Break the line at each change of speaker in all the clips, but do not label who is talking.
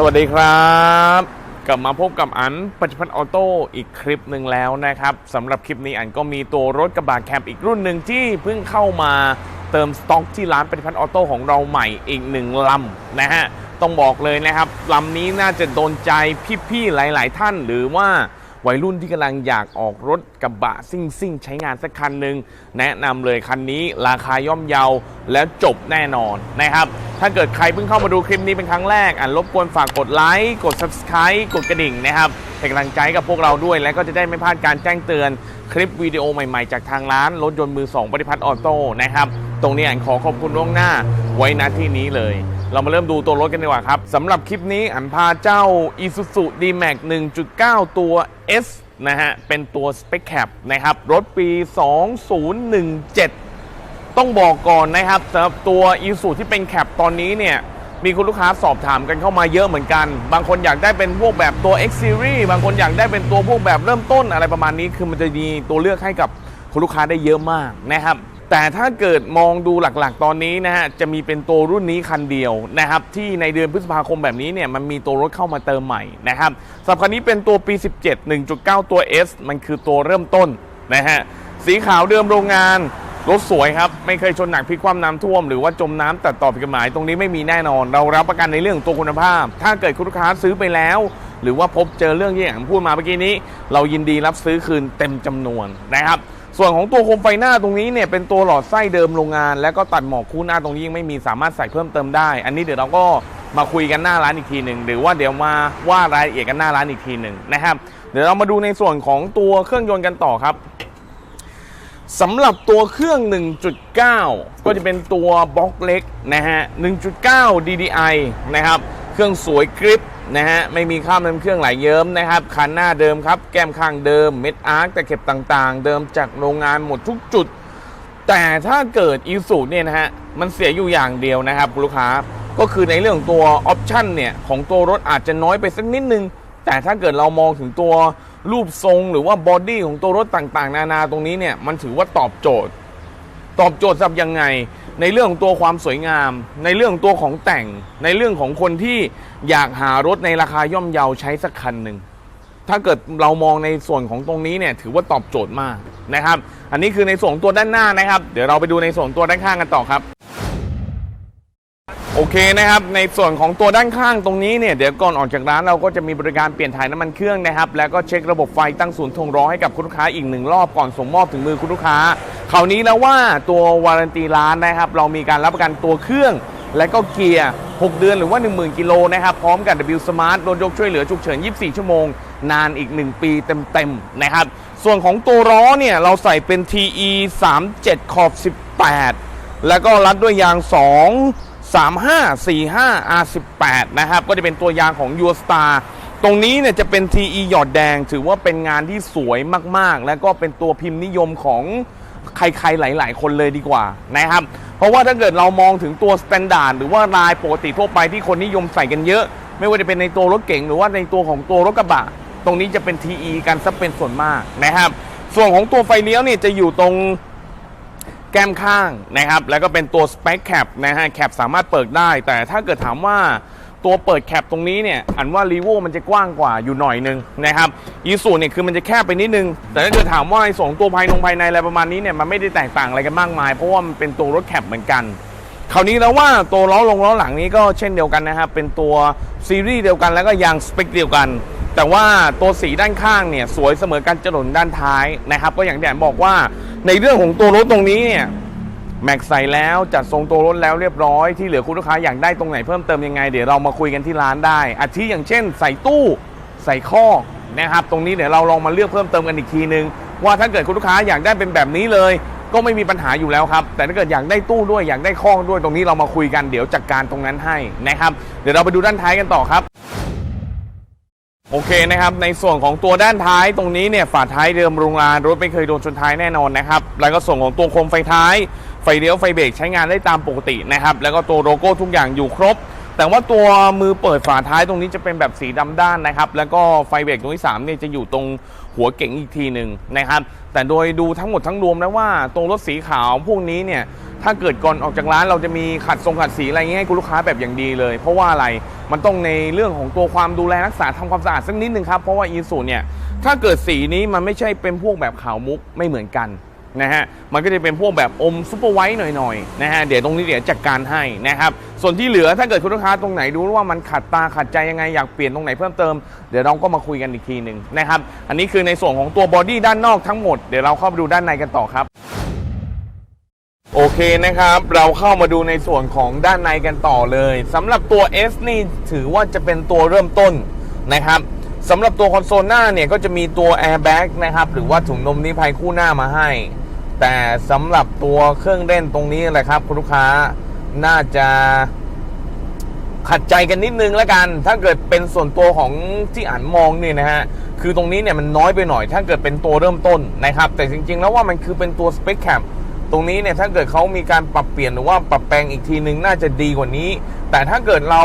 สวัสดีครับ กลับมาพบกับอันปัจจุบันออโต้อีกคลิปหนึ่งแล้วนะครับสำหรับคลิปนี้อันก็มีตัวรถกระบะแคมอีกรุ่นหนึ่งที่เพิ่งเข้ามาเติมสต็อกที่ร้านปัจจุบันออโต้ของเราใหม่อีกหนึ่งลำนะฮะต้องบอกเลยนะครับลำนี้น่าจะโดนใจพี่ๆหลาย ๆ ท่านหรือว่า วัยรุ่นที่กำลังอยากออกรถกระบะซิ่งซิ่งๆใช้งานสักคันหนึ่งแนะนำเลยคันนี้ราคาย่อมเยาแล้วจบแน่นอนนะครับ ถ้าเกิดใครเพิ่งเข้ามาดูคลิปนี้เป็นครั้งแรกอะรบกวนฝากกดไลค์กด Subscribe กดกระดิ่งนะครับเป็นกำลังใจกับพวกเราด้วย และก็จะได้ไม่พลาดการแจ้งเตือนคลิปวิดีโอใหม่ๆ จากทางร้านรถยนต์มือ2ปฏิพัฒน์ออโต้นะครับ ตรงนี้อันขอขอบคุณล่วงหน้าไว้ณที่นี้เลย เรามาเริ่มดูตัวรถกันดีกว่าครับสำหรับคลิปนี้อันพาเจ้า Isuzu D-Max 1.9 ตัว S นะฮะ เป็นตัว Spec Cap นะครับ รถปี 2017 ต้องบอกก่อนนะครับสำหรับตัว i s u ที่เป็นแคปตอนนี้เนี่ยมีคุณลูกค้าสอบถามกันเข้ามาเยอะเหมือนกัน บางคนอยากได้เป็นพวกแบบตัว X Series บางคนอยากได้เป็นตัวพวกแบบเริ่มต้นอะไรประมาณนี้ คือมันจะมีตัวเลือกให้กับคุณลูกค้าได้เยอะมากนะครับ แต่ถ้าเกิดมองดูหลักๆ ตอนนี้นะฮะจะมีเป็นตัวรุ่นนี้คันเดียวนะครับที่ในเดือนพฤษภาคมแบบนี้เนี่ยมันมีตัวรถเข้ามาเติมใหม่นะครับสำหรับคันนี้เป็นตัวปี 17 1.9 ตัว S มันคือตัวเริ่มต้นนะฮะสีขาวเดิมโรงงานรถสวยครับ ไม่เคยชนหนักพลิกคว่ำน้ำท่วมหรือว่าจมน้ำตัดต่อผิดกฎหมายตรงนี้ไม่มีแน่นอน เรารับประกันในเรื่องตัวคุณภาพ ถ้าเกิดคุณลูกค้าซื้อไปแล้ว หรือว่าพบเจอเรื่องที่อย่างพูดมาเมื่อกี้นี้ เรายินดีรับซื้อคืนเต็มจำนวนนะครับ ส่วนของตัวโคมไฟหน้าตรงนี้เนี่ยเป็นตัวหลอดไส้เดิมโรงงาน แล้วก็ตัดหมอกคู่หน้าตรงนี้ยังไม่มีสามารถใส่เพิ่มเติมได้ อันนี้เดี๋ยวเราก็มาคุยกันหน้าร้านอีกทีหนึ่งหรือว่าเดี๋ยวมาว่ารายละเอียดกันหน้าร้านอีกทีหนึ่งนะครับ เดี๋ยวเรามาดูในส่วนของตัวเครื่องยนต์กันต่อครับสำหรับตัวเครื่อง 1.9 ก็จะเป็นตัวบล็อกเล็กนะฮะ 1.9 DDI นะครับ เครื่องสวยกริป นะฮะไม่มีข้ามน้ำเครื่องไหลเยิ้มนะครับคันหน้าเดิมครับ แก้มข้างเดิมเม็ดอาร์คตะเข็บต่างๆ เดิมจากโรงงานหมดทุกจุด แต่ถ้าเกิดอีสูเนี่ยนะฮะมันเสียอยู่อย่างเดียวนะครับคุณลูกค้าก็คือในเรื่องของตัวออปชันเนี่ยของตัวรถอาจจะน้อยไปสักนิดนึง แต่ถ้าเกิดเรามองถึงตัวรูปทรงหรือว่าบอดี้ของตัวรถต่างๆ นานาตรงนี้เนี่ยมันถือว่าตอบโจทย์ ตอบโจทย์สำหรับยังไง ในเรื่องของตัวความสวยงาม ในเรื่องของตัวของแต่ง ในเรื่องของคนที่อยากหารถในราคาย่อมเยาใช้สักคันหนึ่งถ้าเกิดเรามองในส่วนของตรงนี้เนี่ยถือว่าตอบโจทย์มากนะครับ อันนี้คือในส่วนตัวด้านหน้านะครับ เดี๋ยวเราไปดูในส่วนตัวด้านข้างกันต่อครับ โอเคนะครับ ในส่วนของตัวด้านข้างตรงนี้เนี่ยเดี๋ยวก่อนออกจากร้านเราก็จะมีบริการเปลี่ยนถ่ายน้ำมันเครื่องนะครับ แล้วก็เช็คระบบไฟตั้งศูนย์ทงร้อให้กับคุณลูกค้าอีกหนึ่งรอบก่อนส่งมอบถึงมือคุณลูกค้า คราวนี้แล้วว่าตัววารันตีร้านนะครับเรามีการรับประกันตัวเครื่อง และก็เกียร์ 6 เดือนหรือว่า 10,000 กิโลนะครับพร้อมกับ W Smart รถยกช่วยเหลือฉุกเฉิน 24 ชั่วโมง นานอีก 1 ปีเต็มๆนะครับส่วนของตัวล้อเนี่ยเราใส่เป็น TE 37ขอบ18 แล้วก็รัดด้วยยาง 2 3545 R18 นะครับก็จะเป็นตัวยางของ u s t a r ตรงนี้เนี่ยจะเป็น TE หยอดแดงถือว่าเป็นงานที่สวยมากๆ แล้วก็เป็นตัวพิมพ์นิยมของ ใครๆหลาย ๆ คนเลยดีกว่านะครับ เพราะว่าถ้าเกิดเรามองถึงตัวสแตนดาร์ดหรือว่าลายปกติทั่วไปที่คนนิยมใส่กันเยอะ ไม่ว่าจะเป็นในตัวรถเก๋งหรือว่าในตัวของตัวรถกระบะ ตรงนี้จะเป็น TE กันซะเป็นส่วนมากนะครับ ส่วนของตัวไฟเลี้ยวเนี่ยจะอยู่ตรงแก้มข้างนะครับ แล้วก็เป็นตัว Spec Cap นะฮะแคปสามารถเปิดได้ แต่ถ้าเกิดถามว่า ตัวเปิดแคปตรงนี้เนี่ยอันว่า r ีโวมันจะกว้างกว่าอยู่หน่อยนึงนะครับอีสูเนี่ยคือมันจะแคบไปนิดนึง แต่ถ้าเกิดถามว่าไอ้สองตัวภายนงภายในอะไรประมาณนี้เนี่ยมันไม่ได้แตกต่างอะไรกันมากมายเพราะว่ามันเป็นตัวรถแคปเหมือนกันคราวนี้แล้วว่าตัวล้อลงล้อหลังนี้ก็เช่นเดียวกันนะครับเป็นตัวซีรีส์เดียวกันแล้วก็ยางสเปคเดียวกัน แต่ว่าตัวสีด้านข้างเนี่ยสวยเสมอกันจะหนุนด้านท้ายนะครับ ก็อย่างที่แอนบอกว่าในเรื่องของตัวรถตรงนี้เนี่ย แม็กใส่แล้วจัดทรงตัวรถแล้วเรียบร้อยที่เหลือคุณลูกค้าอยากได้ตรงไหนเพิ่มเติมยังไงเดี๋ยวเรามาคุยกันที่ร้านได้อาทิอย่างเช่น ใส่ตู้ใส่ข้อนะครับ ตรงนี้เดี๋ยวเราลองมาเลือกเพิ่มเติมกันอีกทีนึง ว่าถ้าเกิดคุณลูกค้าอยากได้เป็นแบบนี้เลย ก็ไม่มีปัญหาอยู่แล้วครับ แต่ถ้าเกิดอยากได้ตู้ด้วยอยากได้ข้อด้วยตรงนี้เรามาคุยกันเดี๋ยวจัดการตรงนั้นให้นะครับ เดี๋ยวเราไปดูด้านท้ายกันต่อครับโอเคนะครับในส่วนของตัวด้านท้ายตรงนี้เนี่ยฝาท้ายเดิมโรงงานรถไม่เคยโดนชนท้ายแน่นอนนะครับแล้วก็ส่วนของตัวโคมไฟท้าย เลี้ยวไฟเบรกใช้งานได้ตามปกตินะครับ แล้วก็ตัวโลโก้ทุกอย่างอยู่ครบ แต่ว่าตัวมือเปิดฝาท้ายตรงนี้จะเป็นแบบสีดำด้านนะครับ แล้วก็ไฟเบรกตรงที่3เนี่ยจะอยู่ตรงหัวเก๋งอีกทีหนึ่งนะครับ แต่โดยดูทั้งหมดทั้งรวมแล้วว่าตรงรถสีขาวพวกนี้เนี่ยถ้าเกิดก่อนออกจากร้านเราจะมีขัดทรงขัดสีอะไรเงี้ยให้คุณลูกค้าแบบอย่างดีเลย เพราะว่าอะไรมันต้องในเรื่องของตัวความดูแลรักษาทำความสะอาดสักนิดนึงครับเพราะว่าอีสูเนี่ยถ้าเกิดสีนี้มันไม่ใช่เป็นพวกแบบขาวมุกไม่เหมือนกัน นะฮะมันก็จะเป็นพวกแบบอมซุปเปอร์ไวท์หน่อยๆนะฮะเดี๋ยวตรงนี้เดี๋ยวจัดการให้นะครับส่วนที่เหลือถ้าเกิดคุณลูกค้าตรงไหนดูว่ามันขัดตาขัดใจยังไงอยากเปลี่ยนตรงไหนเพิ่มเติมเดี๋ยวเราก็มาคุยกันอีกทีหนึ่งนะครับอันนี้คือในส่วนของตัวบอดี้ด้านนอกทั้งหมดเดี๋ยวเราเข้าไปดูด้านในกันต่อครับโอเคนะครับ เราเข้ามาดูในส่วนของด้านในกันต่อเลยสำหรับตัว S นี่ถือว่าจะเป็นตัวเริ่มต้นนะครับสำหรับตัวคอนโซลหน้าเนี่ยก็จะมีตัว Airbag นะครับหรือว่าถุงลมนิรภัยคู่หน้ามาให้ แต่สำหรับตัวเครื่องเล่นตรงนี้แหละครับ คุณลูกค้าน่าจะขัดใจกันนิดนึงแล้วกัน ถ้าเกิดเป็นส่วนตัวของที่อ่านมองเนี่ยนะฮะ คือตรงนี้เนี่ยมันน้อยไปหน่อย ถ้าเกิดเป็นตัวเริ่มต้นนะครับ แต่จริง ๆ แล้วว่ามันคือเป็นตัวสเปคแคปตรงนี้เนี่ยถ้าเกิดเขามีการปรับเปลี่ยนหรือว่าปรับแปลงอีกทีนึงน่าจะดีกว่านี้ แต่ถ้าเกิดเรา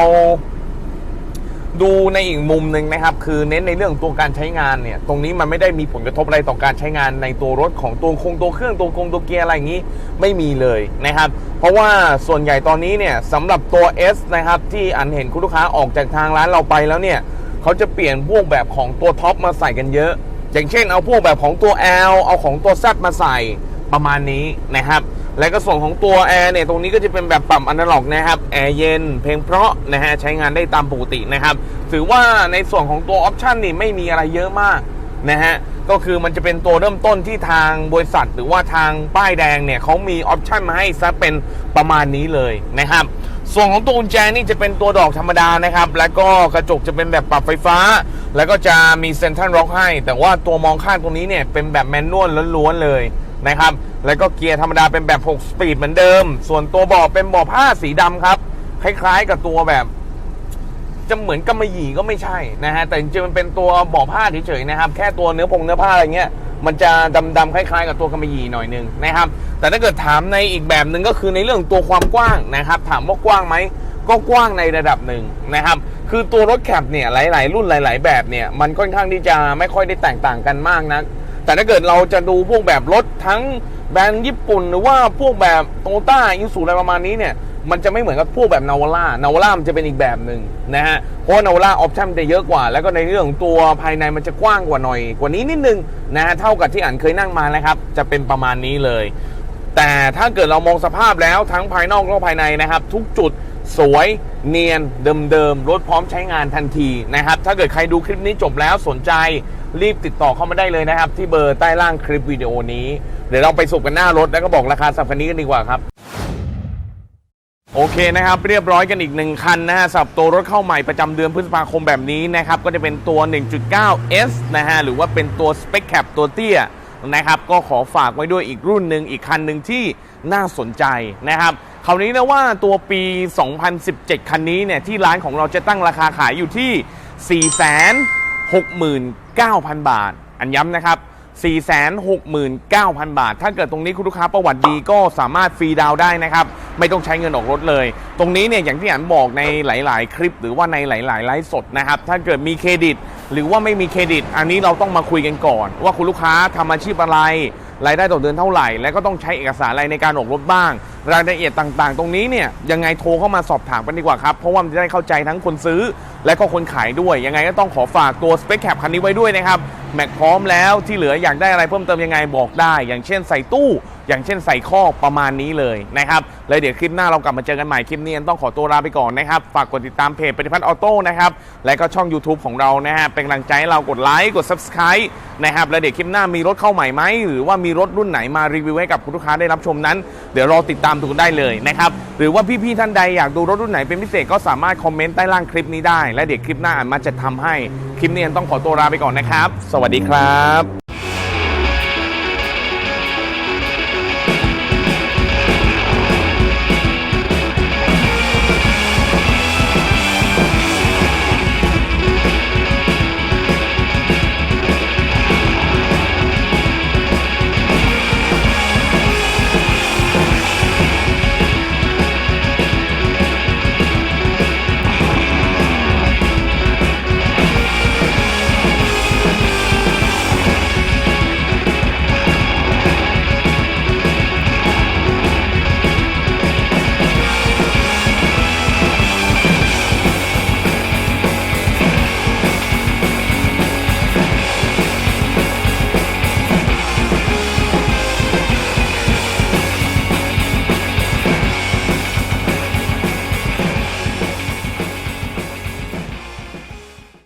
ดูในอีกมุมหนึ่งนะครับ คือเน้นในเรื่องตัวการใช้งานเนี่ย ตรงนี้มันไม่ได้มีผลกระทบอะไรต่อการใช้งานในตัวรถของตัวคงตัวเครื่องตัวคงตัวเกียร์อะไรอย่างนี้ไม่มีเลยนะครับ เพราะว่าส่วนใหญ่ตอนนี้เนี่ยสำหรับตัว S นะครับ ที่อันเห็นคุณลูกค้าออกจากทางร้านเราไปแล้วเนี่ยเขาจะเปลี่ยนพวกแบบของตัวท็อปมาใส่กันเยอะ อย่างเช่นเอาพวกแบบของตัว L เอาของตัว Z มาใส่ประมาณนี้นะครับ และก็ส่วนของตัวแอร์เนี่ยตรงนี้ก็จะเป็นแบบปรับอนาล็อกนะครับแอร์เย็นเพลงเพราะนะฮะใช้งานได้ตามปกตินะครับถือว่าในส่วนของตัวออปชันนี่ไม่มีอะไรเยอะมากนะฮะก็คือมันจะเป็นตัวเริ่มต้นที่ทางบริษัท หรือว่าทางป้ายแดงเนี่ยเขามีออปชันมาให้ซะเป็นประมาณนี้เลยนะครับ ส่วนของตัวกุญแจนี่จะเป็นตัวดอกธรรมดานะครับ แล้วก็กระจกจะเป็นแบบปรับไฟฟ้า แล้วก็จะมีเซนทรัลล็อกให้ แต่ว่าตัวมองข้างตรงนี้เนี่ยเป็นแบบแมนนวลล้วนๆเลย นะครับ แล้วก็เกียร์ธรรมดาเป็นแบบ 6 สปีดเหมือนเดิม ส่วนตัวเบาะเป็นเบาะผ้าสีดำครับ คล้ายๆกับตัวแบบ จะเหมือนกำมะหยี่ก็ไม่ใช่นะฮะ แต่จริงๆมันเป็นตัวเบาะผ้าเฉยๆนะครับ แค่ตัวเนื้อพงเนื้อผ้าอะไรเงี้ย มันจะดำๆคล้ายๆ กับตัวกำมะหยี่หน่อยนึงนะครับ แต่ถ้าเกิดถามในอีกแบบหนึ่งก็คือในเรื่องตัวความกว้างนะครับ ถามว่ากว้างไหม ก็กว้างในระดับหนึ่งนะครับคือตัวรถแคปเนี่ยหลาย ๆ รุ่นหลาย ๆ แบบเนี่ยมันค่อนข้างที่จะไม่ค่อยได้แตกต่างกันมากนะ แต่ถ้าเกิดเราจะดูพวกแบบรถทั้งแบรนด์ญี่ปุ่น หรือว่าพวกแบบโตต้ายูสุอะไรประมาณนี้เนี่ยมันจะไม่เหมือนกับพวกแบบนาวาร่านาวาร่ามันจะเป็นอีกแบบหนึ่งนะฮะ เพราะนาวาร่าออปชั่นมันจะเยอะกว่า แล้วก็ในเรื่องของตัวภายในมันจะกว้างกว่าหน่อย กว่านี้นิดนึงนะฮะ เท่ากับที่อ่านเคยนั่งมานะครับ จะเป็นประมาณนี้เลย แต่ถ้าเกิดเรามองสภาพแล้วทั้งภายนอกและภายในนะครับ ทุกจุดสวยเนียนเดิมๆรถพร้อมใช้งานทันทีนะครับ ถ้าเกิดใครดูคลิปนี้จบแล้วสนใจ รีบติดต่อเข้ามาได้เลยนะครับ ที่เบอร์ใต้ล่างคลิปวิดีโอนี้ เดี๋ยวเราไปสุกกันหน้ารถแล้วก็บอกราคาสัปดานี้กันดีกว่าครับโอเคนะครับ เรียบร้อยกันอีกหนึ่งคันนะฮะสับตัวรถเข้าใหม่ประจำเดือนพฤษภาคมแบบนี้นะครับ ก็จะเป็นตัว 1.9S นะฮะ หรือว่าเป็นตัว Spec Cap ตัวเตี้ยนะครับ ก็ขอฝากไว้ด้วยอีกรุ่นหนึ่งอีกคันหนึ่งที่น่าสนใจนะครับคราวนี้นะว่าตัวปี 2017 คันนี้เนี่ย ที่ร้านของเราจะตั้งราคาขายอยู่ที่ 9,000 บาท อันย้ำนะครับ 469,000 บาท ถ้าเกิดตรงนี้คุณลูกค้าประวัติดีก็สามารถฟรีดาวได้นะครับ ไม่ต้องใช้เงินออกรถเลย ตรงนี้เนี่ยอย่างที่อันบอกในหลาย ๆ คลิป หรือว่าในหลาย ๆ ไลฟ์สดนะครับ ถ้าเกิดมีเครดิต หรือว่าไม่มีเครดิต อันนี้เราต้องมาคุยกันก่อน ว่าคุณลูกค้าทำอาชีพอะไร รายได้ต่อเดือนเท่าไหร่ และก็ต้องใช้เอกสารอะไรในการออกรถบ้าง รายละเอียดต่างๆ ตรงนี้เนี่ยยังไงโทรเข้ามาสอบถามกันดีกว่าครับ เพราะว่ามันจะได้เข้าใจทั้งคนซื้อ และก็คนขายด้วย ยังไงก็ต้องขอฝากตัว Spec Cap คันนี้ไว้ด้วยนะครับแม็กพร้อมแล้วที่เหลืออยากได้อะไรเพิ่มเติมยังไงบอกได้ อย่างเช่นใส่ตู้ อย่างเช่นใส่ข้อประมาณนี้เลยนะครับแล้วเดี๋ยวคลิปหน้าเรากลับมาเจอกันใหม่คลิปนี้ต้องขอตัวลาไปก่อนนะครับ ฝากกดติดตามเพจปฏิพัฒน์ออโต้นะครับและก็ช่อง YouTube ของเรานะฮะเป็นกำลังใจให้เรากดไลค์กด Subscribe นะครับแล้วเดี๋ยวคลิปหน้ามีรถเข้าใหม่ไหมหรือว่ามีรถรุ่นไหนมารีวิวให้กับคุณลูกค้าได้รับชมนั้น เดี๋ยวรอติดตามดูกันได้เลยนะครับหรือว่าพี่ๆท่านใดอยากดูรถรุ่นไหนเป็นพิเศษก็สามารถคอมเมนต์ใต้ล่างคลิปนี้ได้ และเดี๋ยวคลิปหน้าอ่านมาจะทำให้คลิปนี้ต้องขอตัวลาไปก่อนนะครับ สวัสดีครับ